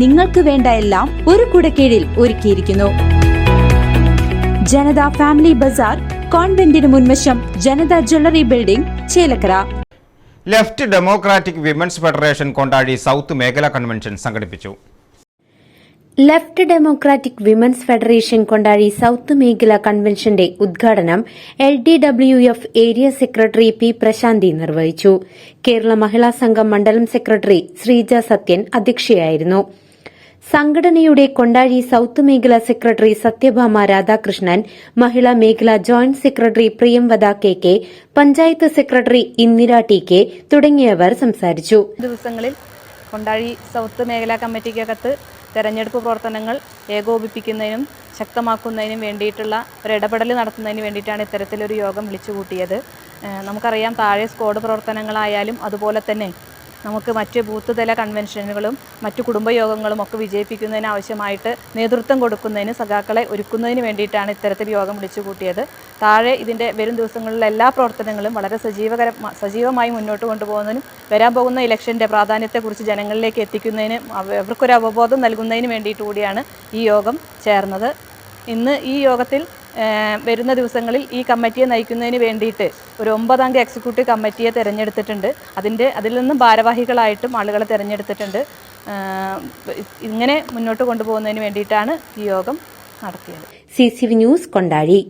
നിങ്ങൾക്ക് വേണ്ട എല്ലാം ഒരു കുടക്കീഴിൽ ഒരുക്കിയിരിക്കുന്നു. ജനത ഫാമിലി ബസാർ കോൺവെന്റിന് മുൻവശം Janata jewellery building Chelakkara. Left democratic women's federation Kondazhi south മേഖലാ കൺവെൻഷൻ സംഘടിപ്പിച്ചു. Left democratic women's federation Kondazhi south മേഖല കൺവെൻഷന്റെ ഉദ്ഘാടനം L D W F area secretary P Prashanthi നിർവഹിച്ചു. കേരള മഹിളാ സംഘം മണ്ഡലം സെക്രട്ടറി ശ്രീജ സത്യൻ അധ്യക്ഷയായിരുന്നു. സംഘടനയുടെ കൊണ്ടാഴി സൌത്ത് മേഖല സെക്രട്ടറി സത്യഭാമ രാധാകൃഷ്ണൻ മഹിളാ മേഖല joint secretary Priyamvada K K panchayat secretary Indira T K തുടങ്ങിയവർ സംസാരിച്ചു. ദിവസങ്ങളിൽ കൊണ്ടാഴി സൌത്ത് മേഖലാ കമ്മിറ്റിക്കകത്ത് തെരഞ്ഞെടുപ്പ് പ്രവർത്തനങ്ങൾ ഏകോപിപ്പിക്കുന്നതിനും ശക്തമാക്കുന്നതിനും വേണ്ടിയിട്ടുള്ള ഒരു ഇടപെടൽ നടത്തുന്നതിന് വേണ്ടിയിട്ടാണ് ഇത്തരത്തിലൊരു യോഗം വിളിച്ചുകൂട്ടിയത്. നമുക്കറിയാം താഴെ സ്ക്വാഡ് പ്രവർത്തനങ്ങളായാലും അതുപോലെ തന്നെ നമുക്ക് മറ്റ് ബൂത്ത് തല കൺവെൻഷനുകളും മറ്റു കുടുംബയോഗങ്ങളും ഒക്കെ വിജയിപ്പിക്കുന്നതിന് ആവശ്യമായിട്ട് നേതൃത്വം കൊടുക്കുന്നതിന് സഖാക്കളെ ഒരുക്കുന്നതിന് വേണ്ടിയിട്ടാണ് ഇത്തരത്തിൽ യോഗം വിളിച്ചു കൂട്ടിയത്. താഴെ ഇതിന്റെ വരും ദിവസങ്ങളിലെ എല്ലാ പ്രവർത്തനങ്ങളും വളരെ സജീവകര സജീവമായി മുന്നോട്ട് കൊണ്ടുപോകുന്നതിനും വരാൻ പോകുന്ന ഇലക്ഷന്റെ പ്രാധാന്യത്തെക്കുറിച്ച് ജനങ്ങളിലേക്ക് എത്തിക്കുന്നതിന് അവർക്കൊരു അവബോധം നൽകുന്നതിന് വേണ്ടിയിട്ട് കൂടിയാണ് ഈ യോഗം ചേർന്നത്. ഇന്ന് ഈ യോഗത്തിൽ വരുന്ന ദിവസങ്ങളിൽ ഈ കമ്മിറ്റിയെ നയിക്കുന്നതിന് വേണ്ടിയിട്ട് ഒരു ഒമ്പതംഗ എക്സിക്യൂട്ടീവ് കമ്മിറ്റിയെ തിരഞ്ഞെടുത്തിട്ടുണ്ട്. അതിന്റെ അതിൽ നിന്നും ഭാരവാഹികളായിട്ടും ആളുകളെ തിരഞ്ഞെടുത്തിട്ടുണ്ട്. ഇങ്ങനെ മുന്നോട്ട് കൊണ്ടുപോകുന്നതിന് വേണ്ടിയിട്ടാണ് ഈ യോഗം നടത്തിയത്. C C V news Kondazhi.